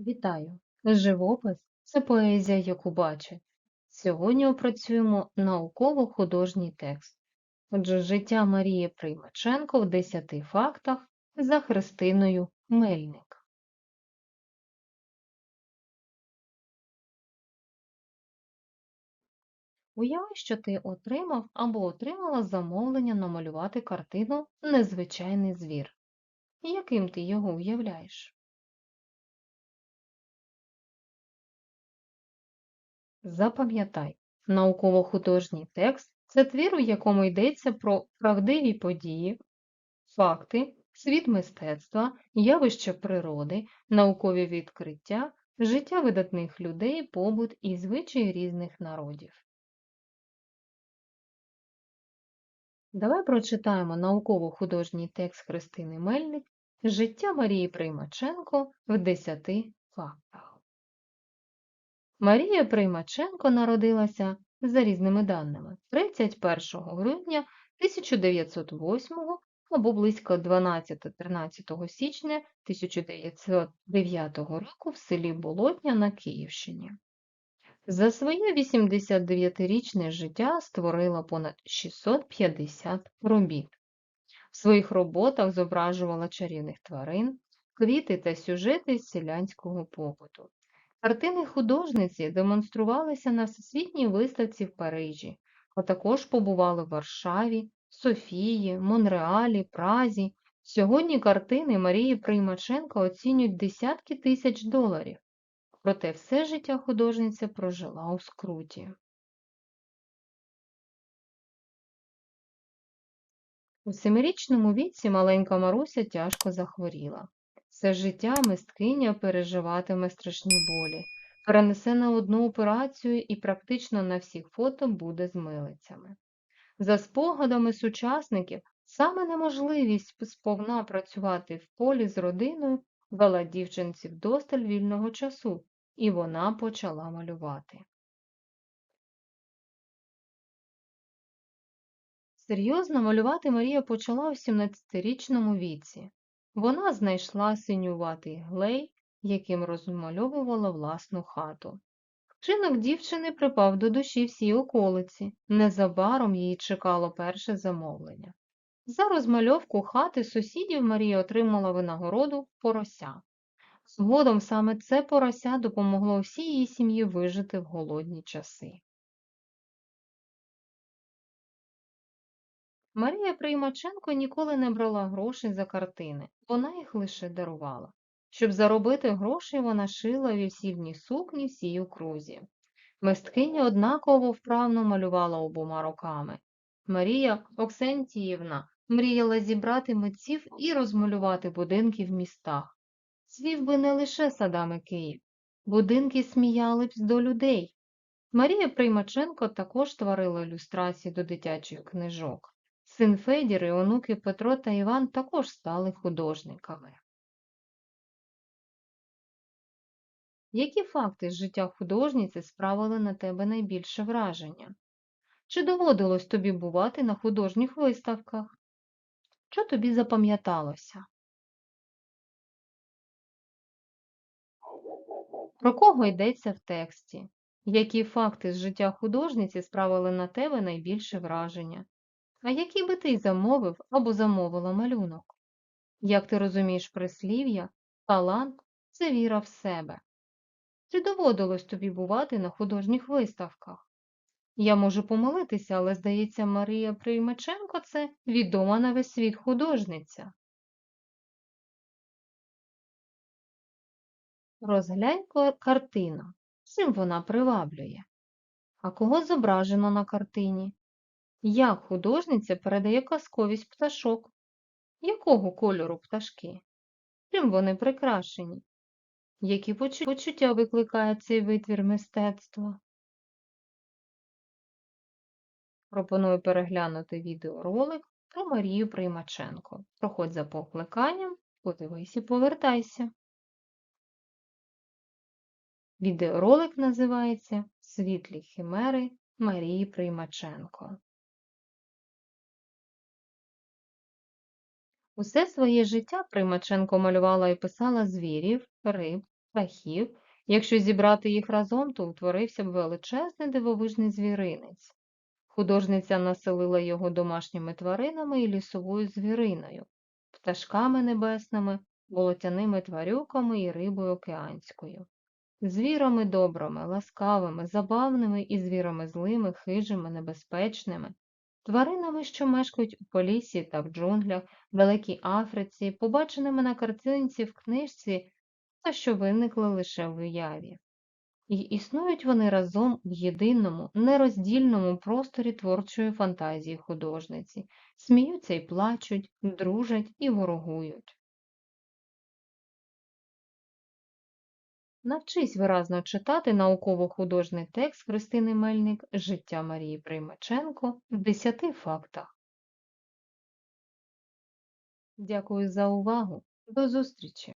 Вітаю! Живопис це поезія, яку бачать. Сьогодні опрацюємо науково-художній текст. Отже, життя Марії Приймаченко в 10 фактах за Христиною Мельник. Уяви, що ти отримав або отримала замовлення намалювати картину Незвичайний звір. Яким ти його уявляєш? Запам'ятай, науково-художній текст це твір, у якому йдеться про правдиві події, факти, світ мистецтва, явища природи, наукові відкриття, життя видатних людей, побут і звичаї різних народів. Давай прочитаємо науково-художній текст Христини Мельник Життя Марії Приймаченко в 10 фактах. Марія Приймаченко народилася, за різними даними, 31 грудня 1908 або близько 12-13 січня 1909 року в селі Болотня на Київщині. За своє 89-річне життя створила понад 650 робіт. В своїх роботах зображувала чарівних тварин, квіти та сюжети селянського побуту. Картини художниці демонструвалися на Всесвітній виставці в Парижі, а також побували в Варшаві, Софії, Монреалі, Празі. Сьогодні картини Марії Приймаченко оцінюють десятки тисяч доларів. Проте все життя художниця прожила у скруті. У семирічному віці маленька Маруся тяжко захворіла. Все життя мисткиня переживатиме страшні болі, перенесе на одну операцію і практично на всіх фото буде з милицями. За спогадами сучасників, саме неможливість сповна працювати в полі з родиною дала дівчинці вдосталь вільного часу, і вона почала малювати. Серйозно малювати Марія почала у 17-річному віці. Вона знайшла синюватий глей, яким розмальовувала власну хату. Вчинок дівчини припав до душі всій околиці. Незабаром її чекало перше замовлення. За розмальовку хати сусідів Марія отримала винагороду порося. Згодом саме це порося допомогло всій її сім'ї вижити в голодні часи. Марія Приймаченко ніколи не брала грошей за картини, вона їх лише дарувала. Щоб заробити гроші, вона шила вівсільні сукні всій окрузі. Мисткиня однаково вправно малювала обома руками. Марія Оксентіївна мріяла зібрати митців і розмалювати будинки в містах. Свів би не лише садами Київ, будинки сміяли б до людей. Марія Приймаченко також творила ілюстрації до дитячих книжок. Син Федір і онуки Петро та Іван також стали художниками. Які факти з життя художниці справили на тебе найбільше враження? Чи доводилось тобі бувати на художніх виставках? Що тобі запам'яталося? Про кого йдеться в тексті? Які факти з життя художниці справили на тебе найбільше враження? А який би ти замовив або замовила малюнок? Як ти розумієш прислів'я, талант це віра в себе. Чи доводилось тобі бувати на художніх виставках? Я можу помилитися, але, здається, Марія Приймаченко це відома на весь світ художниця. Розглянь картину. Чим вона приваблює? А кого зображено на картині? Як художниця передає казковість пташок? Якого кольору пташки? Чим вони прикрашені? Які почуття викликає цей витвір мистецтва? Пропоную переглянути відеоролик про Марію Приймаченко. Проходь за покликанням, подивись і повертайся. Відеоролик називається Світлі химери Марії Приймаченко. Усе своє життя Примаченко малювала і писала звірів, риб, птахів. Якщо зібрати їх разом, то утворився б величезний дивовижний звіринець. Художниця населила його домашніми тваринами і лісовою звіриною, пташками небесними, болотяними тварюками і рибою океанською, звірами добрими, ласкавими, забавними і звірами злими, хижими, небезпечними, тваринами, що мешкають у полісі та в джунглях, Великій Африці, побаченими на картинці в книжці та що виникли лише в уяві. І існують вони разом в єдиному, нероздільному просторі творчої фантазії художниці, сміються і плачуть, дружать і ворогують. Навчись виразно читати науково-художній текст Христини Мельник Життя Марії Приймаченко в 10 фактах. Дякую за увагу. До зустрічі!